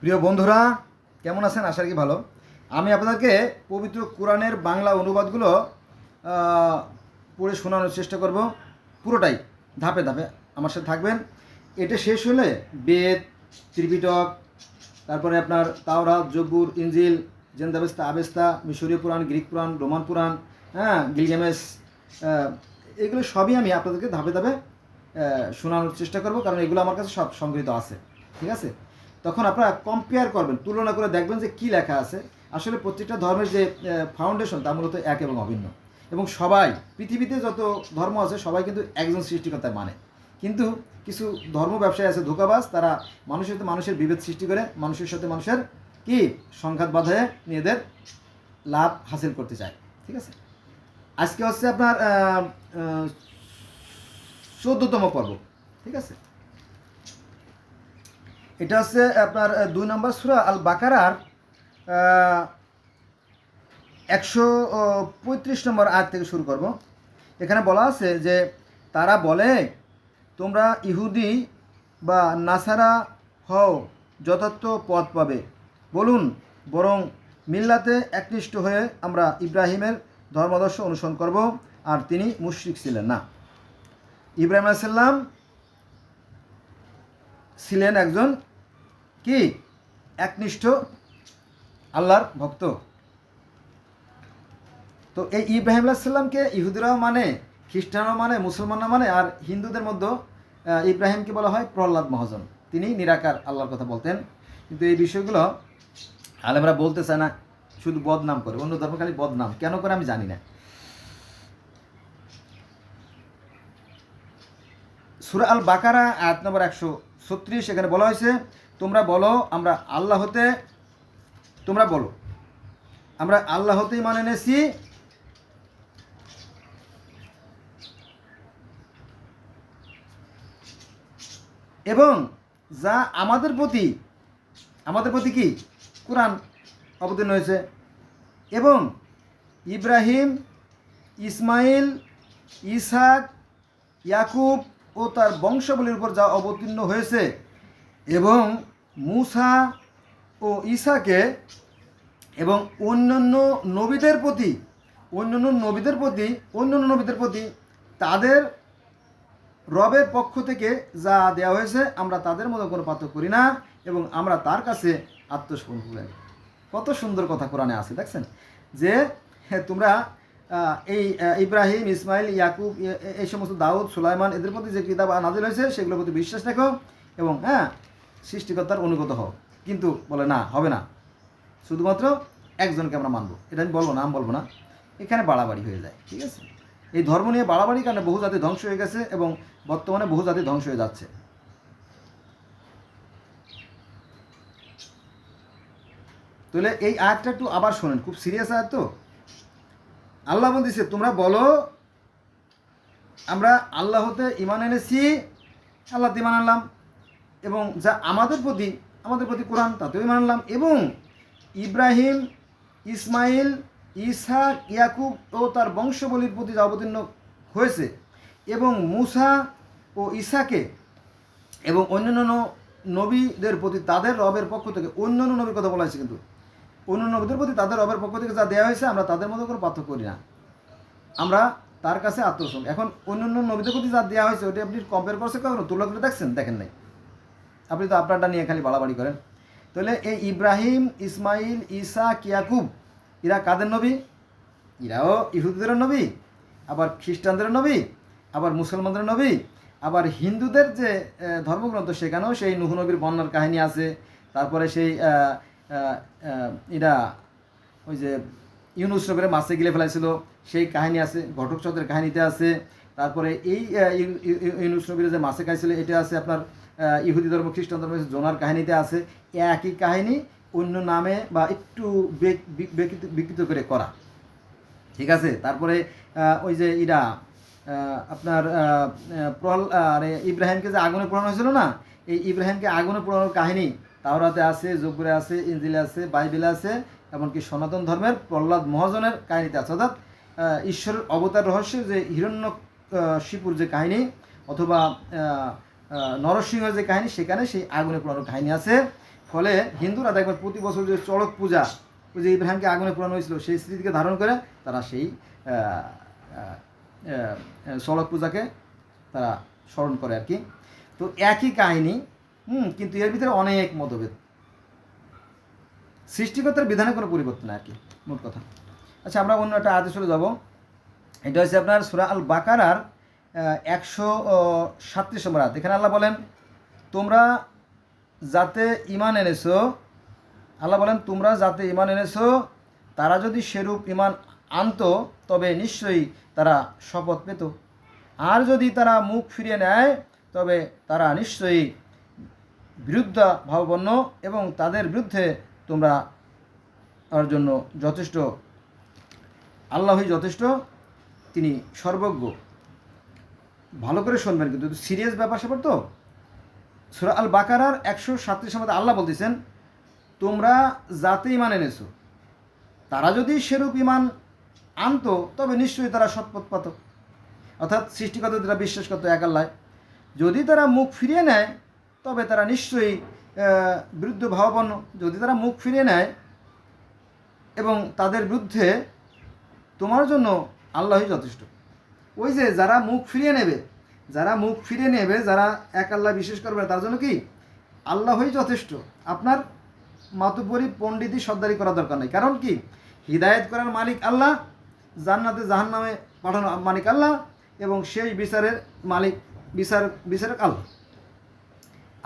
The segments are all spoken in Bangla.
প্রিয় বন্ধুরা, কেমন আছেন? আশা কি ভালো। আমি আপনাদেরকে পবিত্র কোরআনের বাংলা অনুবাদগুলো পড়ে শোনানোর চেষ্টা করব। পুরোটাই ধাপে ধাপে আমার সাথে থাকবেন। এটা শেষ হলে বেদ, ত্রিপিটক, তারপরে আপনার তাওরাত, জব্বুর ইঞ্জিল জেন্দাবেস্তা, আবেস্তা, মিশরীয় পুরাণ, গ্রিক পুরাণ, রোমান পুরাণ হ্যাঁ গিলগেমেস এগুলো সবই আমি আপনাদেরকে ধাপে ধাপে শোনানোর চেষ্টা করব, কারণ এগুলো আমার কাছে সব সংগৃহীত আছে। ঠিক আছে? তখন আপনারা কম্পেয়ার করবেন, তুলনা করে দেখবেন যে কী লেখা আছে। আসলে প্রত্যেকটা ধর্মের যে ফাউন্ডেশন তা মূলত এক এবং অভিন্ন। এবং সবাই, পৃথিবীতে যত ধর্ম আছে, সবাই কিন্তু একজন সৃষ্টিকর্তার মানে। কিন্তু কিছু ধর্ম ব্যবসায়ী আছে ধোকাবাজ, তারা মানুষের সাথে মানুষের বিভেদ সৃষ্টি করে, মানুষের সাথে মানুষের কি? সংঘাত বাধায় নিজেদের লাভ হাসিল করতে চায়। ঠিক আছে? আজকে হচ্ছে আপনার চোদ্দতম পর্ব। ঠিক আছে? এটা হচ্ছে আপনার দুই নম্বর সুরা আল বাকারার একশো পঁয়ত্রিশ নম্বর আয়াত থেকে শুরু করব। এখানে বলা আছে যে, তারা বলে, তোমরা ইহুদি বা নাসারা হও, যথার্থ পথ পাবে। বলুন, বরং মিল্লাতে একনিষ্ঠ হয়ে আমরা ইব্রাহিমের ধর্মাদর্শ অনুসরণ করব, আর তিনি মুশরিক ছিলেন না। ইব্রাহিম আলাইসাল্লাম ছিলেন একজন কি? একনিষ্ঠ আল্লাহর ভক্ত। তো এই ইব্রাহিম আলাহিসাল্লামকে ইহুদিরাও মানে খ্রিস্টানরাও মানে মুসলমানরা মানে আর হিন্দুদের মধ্যে ইব্রাহিমকে বলা হয় প্রহ্লাদ মহাজন। তিনি নিরাকার আল্লাহর কথা বলতেন। কিন্তু এই বিষয়গুলো আলেমরা বলতে চায় না, শুধু বদনাম করে। অন্য ধর্ম খালি বদনাম। কেন করে আমি জানি না। সুরা আল বাকারা আয়াত নম্বর একশো ছত্রিশ, এখানে বলা হয়েছে তোমরা বলো, আমরা আল্লাহ হতে, তোমরা বলো। আমরা আল্লাহ হতেই মানে এনেছি। এবং যা আমাদের প্রতি আমাদের প্রতি কি? কোরআন অবতীর্ণ হয়েছে। এবং ইব্রাহিম, ইসমাইল ইসাক ইয়াকুব ও তার বংশাবলীর উপর যা অবতীর্ণ হয়েছে। এবং মুসা ও ঈসাকে এবং অন্যান্য নবীদের প্রতি, অন্যান্য নবীদের প্রতি, অন্যান্য নবীদের প্রতি তাদের রবের পক্ষ থেকে যা দেওয়া হয়েছে, আমরা তাদের মতো কোনো পার্থক্য করি না এবং আমরা তার কাছে আত্মসমর্পণ করি। কত সুন্দর কথা কোরআনে আছে, দেখছেন? যে তোমরা এই ইব্রাহিম, ইসমাইল, ইয়াকুব এই সমস্ত দাউদ, সুলাইমান, এদের প্রতি যে কিতাব নাজিল হয়েছে, সেগুলোর প্রতি বিশ্বাস রাখো এবং হ্যাঁ সৃষ্টিকর্তার অনুগত হও। কিন্তু বলে, না, হবে না। শুধুমাত্র একজনকে আমরা মানবো। এটা আমি বলব না, আমি বলব না। এখানে বাড়াবাড়ি হয়ে যায়, ঠিক আছে? এই ধর্ম নিয়ে বাড়াবাড়ি কারণে বহু জাতি ধ্বংস হয়ে গেছে এবং বর্তমানে বহু জাতি ধ্বংস হয়ে যাচ্ছে। তাহলে এই আয়াতটা একটু আবার শোনেন, খুব সিরিয়াস আয়াত তো? আল্লাহ বলতেছে, তোমরা বলো, আমরা আল্লাহতে ইমান এনেছি আল্লাহ ইমান আনলাম। এবং যা আমাদের প্রতি আমাদের প্রতি কোরআন, তাতেও মানলাম এবং ইব্রাহিম, ইসমাইল, ইসহাক, ইয়াকুব ও তার বংশবলীর প্রতি যা অবতীর্ণ হয়েছে এবং মুসা ও ইসাকে এবং অন্যান্য নবীদের প্রতি তাদের রবের পক্ষ থেকে, অন্যান্য নবীর কথা বলা হয়েছে কিন্তু অন্য নবীদের প্রতি তাদের রবের পক্ষ থেকে যা দেওয়া হয়েছে, আমরা তাদের মতো কোনো পার্থক্য করি না। আমরা তার কাছে আত্মসঙ্গ এখন অন্যান্য নবীদের প্রতি যা দেওয়া হয়েছে, ওটা আপনি কম্পেয়ার করছে কখনো? তুলনা করে দেখছেন? দেখেন নাই। আপনি তো আপনারটা নিয়ে খালি বাড়াবাড়ি করেন। তাহলে এই ইব্রাহিম, ইসমাইল, ঈসা কিয়াকুব এরা কাদের নবী? এরাও ইহুদিদের নবী, আবার খ্রিস্টানদের নবী, আবার মুসলমানদের নবী, আবার হিন্দুদের যে ধর্মগ্রন্থ সেখানেও সেই নুহ নবীর বন্যার কাহিনী আছে। তারপরে সেই এরা ওই যে ইউনুস নগরে মাছে গিলে ফেলাইছিল, সেই কাহিনী আছে ঘটক চন্দ্রের কাহিনীতে আছে। তারপরে এই ইউনুস নবীর যে মাছে খাইছিল, এটা আছে আপনার ইহুদি ধর্ম, খ্রিস্টান ধর্ম, জোনার কাহিনীতে আছে। একই কাহিনী অন্য নামে বা একটু বিকৃত- করে করা। ঠিক আছে? তারপরে ওই যে ইরা আপনার প্রহল আরে ইব্রাহিমকে যে আগুনে পোড়ানো হয়েছিল না, এই ইব্রাহিমকে আগুনে পোড়ানোর কাহিনী তাওরাতে আছে, জব্বরে আছে ইঞ্জিলে আছে, বাইবেলে আছে, এমনকি সনাতন ধর্মের প্রহ্লাদ মহাজনের কাহিনীতে আছে। অর্থাৎ ঈশ্বরের অবতার রহস্য যে হিরণ্য শিপুর যে কাহিনী, অথবা নরসিংহের যে কাহিনী সেখানে সেই আগুনে পোড়ানোর কাহিনী আছে। ফলে হিন্দুরা দেখবেন প্রতি বছর যে চড়ক পূজা, ওই যে ইব্রাহিমকে আগুনে পোড়ানো হয়েছিল, সেই স্মৃতিকে ধারণ করে তারা সেই চড়ক পূজাকে তারা স্মরণ করে আর কি। তো একই কাহিনী, হুম, কিন্তু এর ভিতরে অনেক মতভেদ। সৃষ্টিকর্তার বিধানে কোনো পরিবর্তন আর কি, মোট কথা। আচ্ছা আমরা অন্য একটা আদেশ চলে যাব। এটা হচ্ছে আপনার সুরা আল বাকারার একশো সাতত্রিশ নম্বর আয়াত। এখানে আল্লাহ বলেন, তোমরা যাতে ইমান এনেছো, আল্লাহ বলেন, তোমরা যাতে ইমান এনেছো, তারা যদি সেরূপ ইমান আনতো, তবে নিশ্চয়ই তারা শপথ পেত। আর যদি তারা মুখ ফিরিয়ে নেয়, তবে তারা নিশ্চয়ই বিরুদ্ধ ভাবপন্ন এবং তাদের বিরুদ্ধে তোমরা তার জন্য যথেষ্ট, আল্লাহই যথেষ্ট, তিনি সর্বজ্ঞ। ভালো করে শুনবেন, কিন্তু সিরিয়াস ব্যাপার স্যাপার তো। সুরা আল বাকারার একশো সাতত্রিশ মধ্যে আল্লাহ বলতেছেন, তোমরা যাতে ইমান এনেছো, তারা যদি সেরূপ ইমান আনতো, তবে নিশ্চয়ই তারা সৎপথ পাত। অর্থাৎ সৃষ্টিগত তারা বিশ্বাস করতো এক আল্লায় যদি তারা মুখ ফিরিয়ে নেয়, তবে তারা নিশ্চয়ই বিরুদ্ধ ভাবাপন্ন। যদি তারা মুখ ফিরিয়ে নেয় এবং তাদের বিরুদ্ধে তোমার জন্য আল্লাহই যথেষ্ট। ওই যে যারা মুখ ফিরিয়ে নেবে, যারা মুখ ফিরিয়ে নেবে, যারা এক আল্লাহ বিশ্বাস করবে, তার জন্য কি? আল্লাহই যথেষ্ট। আপনার মাতুবরি পণ্ডিতই সর্দারি করা দরকার নেই। কারণ কি? হৃদায়ত করার মালিক আল্লাহ, জান্নাতে জাহান নামে পাঠানো মালিক আল্লাহ, এবং সেই বিচারের মালিক, বিচার, বিচারক আল্লাহ।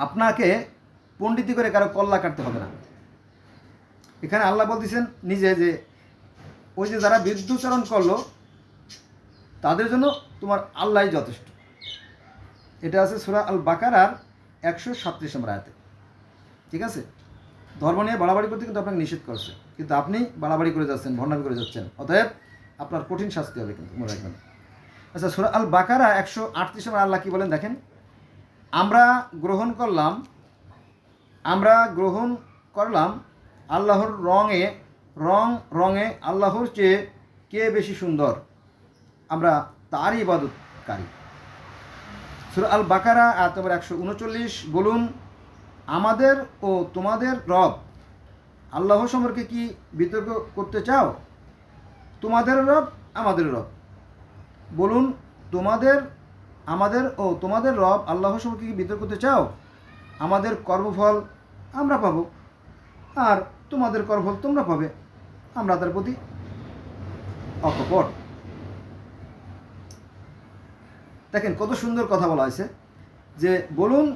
আপনাকে পণ্ডিতি করে কারও কল্লা কাটতে হবে না। এখানে আল্লাহ বলতেছেন নিজে যে, ওই যে যারা বিদ্যুচারণ করল তাদের জন্য তোমার আল্লাহ যথেষ্ট। এটা আছে সুরা আল বাকারার একশো সাতত্রিশ নম্বর আয়াতে। ঠিক আছে? ধর্ম নিয়ে বাড়াবাড়ি করতে কিন্তু আপনাকে নিষেধ করছে। কিন্তু আপনি বাড়াবাড়ি করে যাচ্ছেন, ভণ্ডামি করে যাচ্ছেন। অতএব আপনার কঠিন শাস্তি হবে কিন্তু, মনে রাখবেন। আচ্ছা সুরা আল বাকারা একশো আটত্রিশ নম্বর আল্লাহ কী বলেন দেখেন? আমরা গ্রহণ করলাম, আমরা গ্রহণ করলাম আল্লাহর রঙে, রং, রঙে আল্লাহর চেয়ে কে বেশি সুন্দর? আমরা তারই ইবাদতকারী। সুরা আল বাকারা আয়াত নম্বর একশো উনচল্লিশ, বলুন, আমাদের ও তোমাদের রব আল্লাহ সম্পর্কে কি বিতর্ক করতে চাও? তোমাদের রব, আমাদের রব। বলুন, তোমাদের, আমাদের ও তোমাদের রব আল্লাহ সম্পর্কে কি বিতর্ক করতে চাও? আমাদের কর্মফল আমরা পাব আর তোমাদের কর্মফল তোমরা পাবে। আমরা তার প্রতি অকপট। দেখেন কত সুন্দর কথা বলা হয়েছে যে বলুন,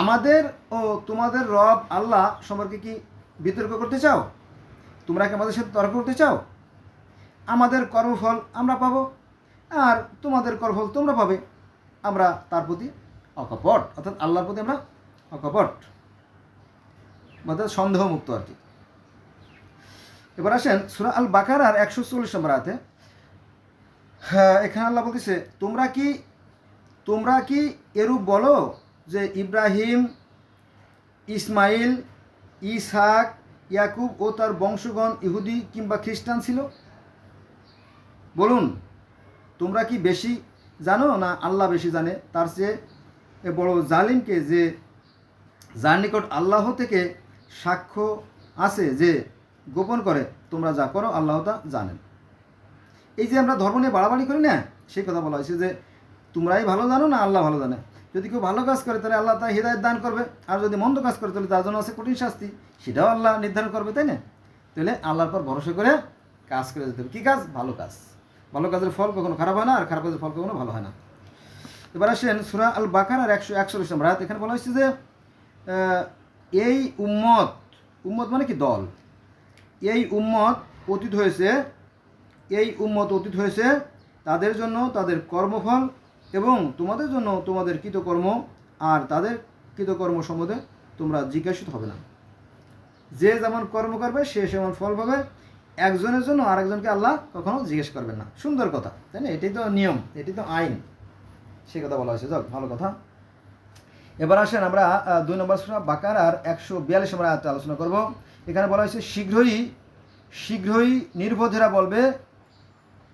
আমাদের ও তোমাদের রব আল্লাহ সম্পর্কে কি বিতর্ক করতে চাও? তোমরা কি আমাদের সাথে তর্ক করতে চাও? আমাদের কর্মফল আমরা পাবো আর তোমাদের কর্মফল তোমরা পাবে। আমরা তার প্রতি অকপট, অর্থাৎ আল্লাহর প্রতি আমরা অকপট। অর্থাৎ সন্দেহমুক্ত আর কি। এবার আসেন সুরা আল বাকার আর একশো চল্লিশ নম্বর আয়াতে। হ্যাঁ এখানে আল্লাহ বলতেছে, তোমরা কি তোমরা কি এরূপ বলো যে ইব্রাহিম, ইসমাইল, ইসহাক, ইয়াকুব ও তার বংশগণ ইহুদি কিংবা খ্রিস্টান ছিল? বলুন, তোমরা কি বেশি জানো না আল্লাহ বেশি জানে? তার চেয়ে বড় জালিমকে যে, যার নিকট আল্লাহ থেকে সাক্ষ্য আছে যে গোপন করে, তোমরা যা করো, আল্লাহ তা জানেন। এই যে আমরা ধর্ম নিয়ে বাড়াবাড়ি করি না, সেই কথা বলা হয়েছে যে তোমরাই ভালো জানো না আল্লাহ ভালো জানে। যদি কেউ ভালো কাজ করে, তাহলে আল্লাহ তার হৃদায়ত দান করবে। আর যদি মন্দ কাজ করে, তাহলে তার জন্য আছে কঠিন শাস্তি। সেটাও আল্লাহ নির্ধারণ করবে, তাই না? তাহলে আল্লাহর পর ভরসা করে কাজ করে যেতে হবে। কী কাজ? ভালো কাজ। ভালো কাজের ফল কখনো খারাপ হয় না, আর খারাপ কাজের ফল কখনো ভালো হয় না। এবার আসেন সুরা আল বাকার আর একশো একচল্লিশ নম্বর আয়াত। এখানে বলা হয়েছে যে এই উম্মত উম্মত মানে কি? দল। এই উম্মত অতীত হয়েছে এই উম্মত অতীত হয়েছে, তাদের জন্য তাদের কর্মফল এবং তোমাদের জন্য তোমাদের কৃতকর্ম, আর তাদের কৃতকর্ম সম্বন্ধে তোমরা জিজ্ঞাসিত হবে না। যে যেমন কর্ম করবে, সে সেমন ফল পাবে। একজনের জন্য আরেকজনকে আল্লাহ কখনো জিজ্ঞেস করবেন না। সুন্দর কথা, তাই না? এটাই তো নিয়ম এটি তো আইন। সে কথা বলা হয়েছে, যাক, ভালো কথা। এবার আসেন আমরা দুই নম্বর সুরা বাকার আর একশো বিয়াল্লিশ আমরা আলোচনা করব। এখানে বলা হয়েছে, শীঘ্রই শীঘ্রই নির্বোধেরা বলবে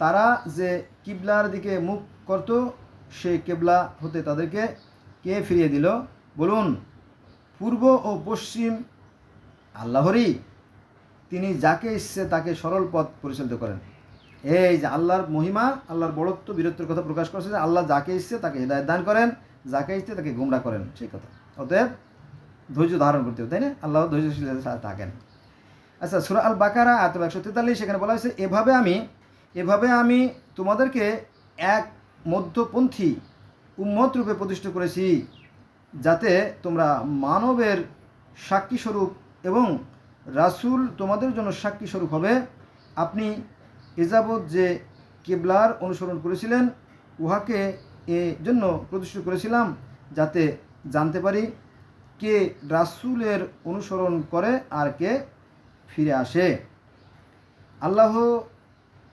তারা যে কিবলার দিকে মুখ করত, সেই কেবলা হতে তাদেরকে কে ফিরিয়ে দিল? বলুন, পূর্ব ও পশ্চিম আল্লাহরই। তিনি যাকে ইচ্ছে তাকে সরল পথ পরিচালিত করেন। এই যে আল্লাহর মহিমা, আল্লাহর বড়ত্ব, বীরত্বের কথা প্রকাশ করছে যে আল্লাহ যাকে ইচ্ছে তাকে হৃদায়ত দান করেন, যাকে ইচ্ছে তাকে গুমরা করেন, সেই কথা। অতএব ধৈর্য ধারণ করতে হবে, তাই না? আল্লাহ ধৈর্যশীলের সাথে থাকেন আচ্ছা সুরা আল বাকারা আত একশো তেতাল্লিশ, সেখানে বলা হয়েছে, এভাবে আমি এভাবে আমি তোমাদেরকে এক মধ্যপন্থী উম্মত রূপে প্রতিষ্ঠা করেছি, যাতে তোমরা মানবের সাক্ষী স্বরূপ এবং রাসূল তোমাদের জন্য সাক্ষী স্বরূপ হবে। আপনি এযাবৎ যে কেবলার অনুসরণ করেছিলেন, উহাকে এ জন্য প্রতিষ্ঠা করেছিলাম যাতে জানতে পারি কে রাসূলের অনুসরণ করে আর কে ফিরে আসে। আল্লাহ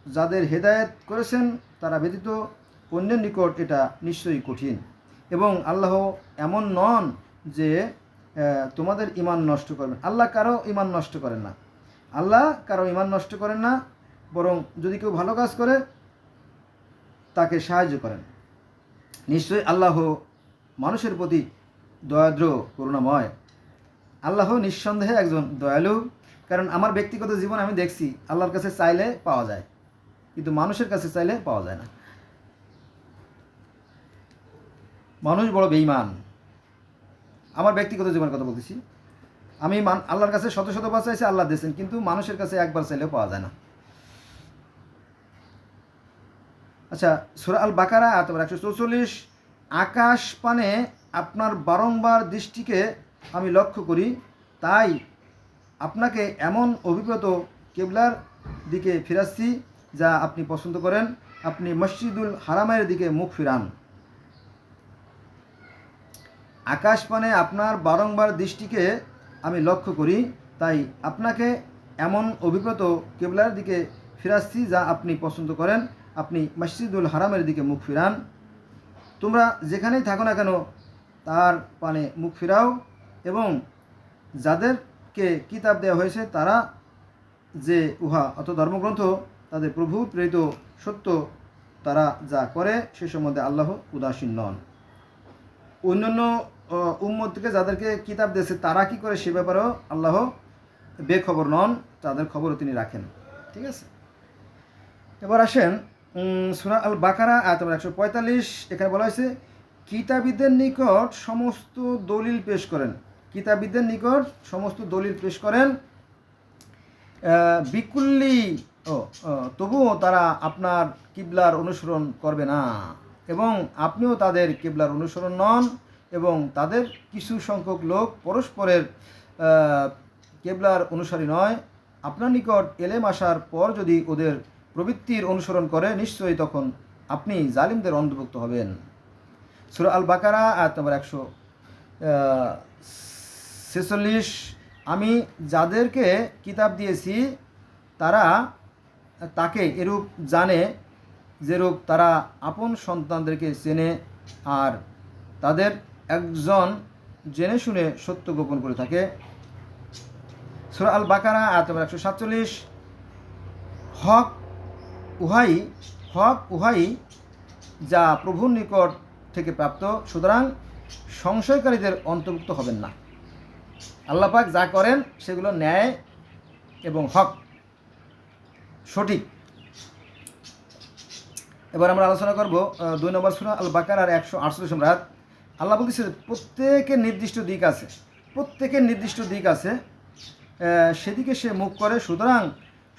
যাদের হেদায়েত করেছেন, তারা ব্যতীত অন্যের নিকট এটা নিশ্চয়ই কঠিন। এবং আল্লাহ এমন নন যে তোমাদের ইমান নষ্ট করবেন। আল্লাহ কারও ইমান নষ্ট করেন না। আল্লাহ কারও ইমান নষ্ট করেন না, বরং যদি কেউ ভালো কাজ করে, তাকে সাহায্য করেন। নিশ্চয়ই আল্লাহ মানুষের প্রতি দয়াদ্র, করুণাময়। আল্লাহ নিঃসন্দেহে একজন দয়ালু। কারণ আমার ব্যক্তিগত জীবন আমি দেখছি, আল্লাহর কাছে চাইলে পাওয়া যায়। কিন্তু মানুষের কাছে চাইলে পাওয়া যায় না। মানুষ বড় বেইমান আমার ব্যক্তিগত জীবনের কথা বলতেছি। আমি মান, আল্লাহর কাছে শত শত বার চাইছি, আল্লাহ দিয়েছেন, কিন্তু মানুষের কাছে একবার চাইলেও পাওয়া যায় না। আচ্ছা সুরা আল বাকারা আতবার একশো চৌচল্লিশ। আকাশ পানে আপনার বারংবার দৃষ্টিকে আমি লক্ষ্য করি, তাই আপনাকে এমন অভিজ্ঞত কেবলার দিকে ফিরাচ্ছি যা আপনি পছন্দ করেন, আপনি মসজিদুল হারামের দিকে মুখ ফিরান। আকাশ পানে আপনার বারংবার দৃষ্টিকে আমি লক্ষ্য করি, তাই আপনাকে এমন অভিজ্ঞত কেবলার দিকে ফিরাচ্ছি যা আপনি পছন্দ করেন, আপনি মসজিদুল হারামের দিকে মুখ ফিরান। তোমরা যেখানেই থাকো না কেন, তার পানে মুখ ফিরাও এবং যাদেরকে কিতাব দেওয়া হয়েছে তারা যে উহা অত ধর্মগ্রন্থ তাদের প্রভু প্রেরিত সত্য তারা যা করে, সে সম্বন্ধে আল্লাহ উদাসীন নন। অন্যান্য উম্মতকে যাদেরকে কিতাব দিয়েছে, তারা কি করে সে ব্যাপারেও আল্লাহ বেখবর নন, তাদের খবরও তিনি রাখেন। ঠিক আছে? এবার আসেন সুরা আল বাকারা আয়াত একশো পঁয়তাল্লিশ। এখানে বলা হয়েছে, কিতাবিদের নিকট সমস্ত দলিল পেশ করেন। কিতাবিদের নিকট সমস্ত দলিল পেশ করেন বিকুল্লি ও তবুও তারা আপনার কিবলার অনুসরণ করবে না। এবং আপনিও তাদের কিবলার অনুসরণ নন এবং তাদের কিছু সংখ্যক লোক পরস্পরের কেবলার অনুসারী নয়। আপনার নিকট এলেম আসার পর যদি ওদের প্রবৃত্তির অনুসরণ করে, নিশ্চয়ই তখন আপনি জালিমদের অন্তর্ভুক্ত হবেন। সুরা আল বাকারা আয়াত নম্বর একশো ছেচল্লিশ। আমি যাদেরকে কিতাব দিয়েছি, তারা তাকে এরূপ জানে যেরূপ তারা আপন সন্তানদেরকে চেনে আর তাদের একজন জেনে শুনে সত্য গোপন করে থাকে। সুরা আল বাকারা আয়াত নম্বর একশো সাতচল্লিশ। হক উহাই হক উহাই যা প্রভুর নিকট থেকে প্রাপ্ত, সুতরাং সংশয়কারীদের অন্তর্ভুক্ত হবেন না। আল্লাপাক যা করেন সেগুলো ন্যায় এবং হক। সঠিক। এবার আমরা আলোচনা করব দুই নম্বর সুরা আল বাকার আর একশো আটচল্লিশ নম্বর। আল্লাহ বলতেছে প্রত্যেকের নির্দিষ্ট দিক আছে, প্রত্যেকের নির্দিষ্ট দিক আছে সেদিকে সে মুখ করে। সুতরাং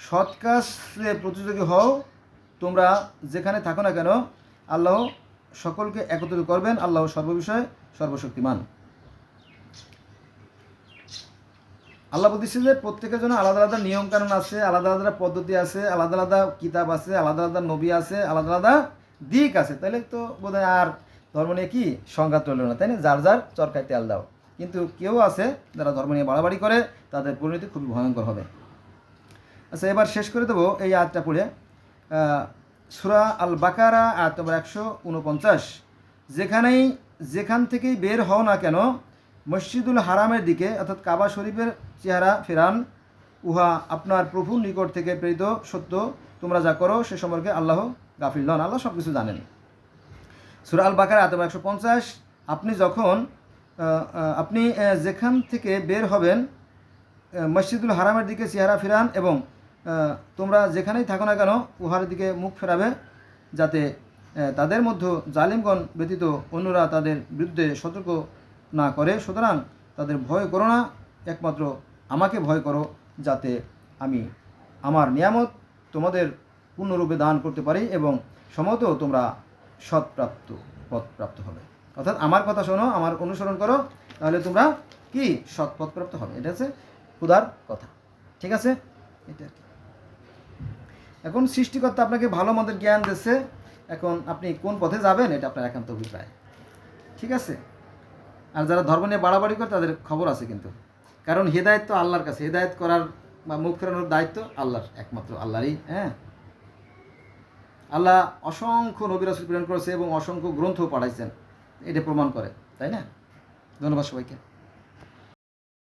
সৎ কাজে প্রতিযোগী হও, তোমরা যেখানে থাকো না কেন, আল্লাহ সকলকে একত্রিত করবেন, আল্লাহ সর্ববিষয়ে সর্বশক্তিমান। আল্লাহ বলতেছে যে প্রত্যেকের জন্য আলাদা আলাদা নিয়ম কানুন আছে, আলাদা আলাদা পদ্ধতি আছে, আলাদা আলাদা কিতাব আছে, আলাদা আলাদা নবী আছে, আলাদা আলাদা দিক আছে। তাহলে তো বোধ আর ধর্ম নিয়ে কি সংঘাত রইল না, তাই না? যার যার চরকায় তেল দাও। কিন্তু কেউ আছে যারা ধর্ম নিয়ে বাড়াবাড়ি করে, তাদের পরিণতি খুবই ভয়ঙ্কর হবে। আচ্ছা এবার শেষ করে দেবো এই আয়াতটা পড়ে। সুরা আল বাকারা আয়াত নম্বর একশো উনপঞ্চাশ। যেখানেই, যেখান থেকেই বের হও না কেন মসজিদুল হারামের দিকে, অর্থাৎ কাবা শরীফের চেহারা ফেরান, উহা আপনার প্রভুর নিকট থেকে প্রেরিত সত্য। তোমরা যা করো, সে সম্পর্কে আল্লাহ গাফিল নন। আল্লাহ সব কিছু জানেন। সুরা আল বাকার আতম একশো পঞ্চাশ। আপনি যখন আপনি যেখান থেকে বের হবেন মসজিদুল হারামের দিকে চেহারা ফেরান এবং তোমরা যেখানেই থাকো না কেন, উহার দিকে মুখ ফেরাবে, যাতে তাদের মধ্যে জালিমগণ ব্যতীত অন্যরা তাদের বিরুদ্ধে সতর্ক না করে, সুতরাং তাদের ভয় করো না। একমাত্র আমাকে ভয় করো, যাতে আমি আমার নিয়ামত তোমাদের পূর্ণরূপে দান করতে পারি এবং সমত তোমরা সৎপ্রাপ্ত, পথপ্রাপ্ত হবে। অর্থাৎ আমার কথা শোনো, আমার অনুসরণ করো, তাহলে তোমরা কি? সৎ পথপ্রাপ্ত হবে। এটা হচ্ছে খুদার কথা। ঠিক আছে? এটা এখন সৃষ্টিকর্তা আপনাকে ভালো মন্দের জ্ঞান দিচ্ছে। এখন আপনি কোন পথে যাবেন, এটা আপনার একান্ত অভিপ্রায়। ঠিক আছে? আর যারা ধর্ম নিয়ে বাড়াবাড়ি করে, তাদের খবর আছে কিন্তু। কারণ হেদায়ত তো আল্লাহর কাছে। হেদায়ত করার বা মুখ ফেরানোর দায়িত্ব আল্লাহর, একমাত্র আল্লাহরই হ্যাঁ? আল্লাহ অসংখ্য নবী প্রেরণ করেছে এবং অসংখ্য গ্রন্থ পাঠাইছেন। এটা প্রমাণ করে, তাই না? ধন্যবাদ সবাইকে।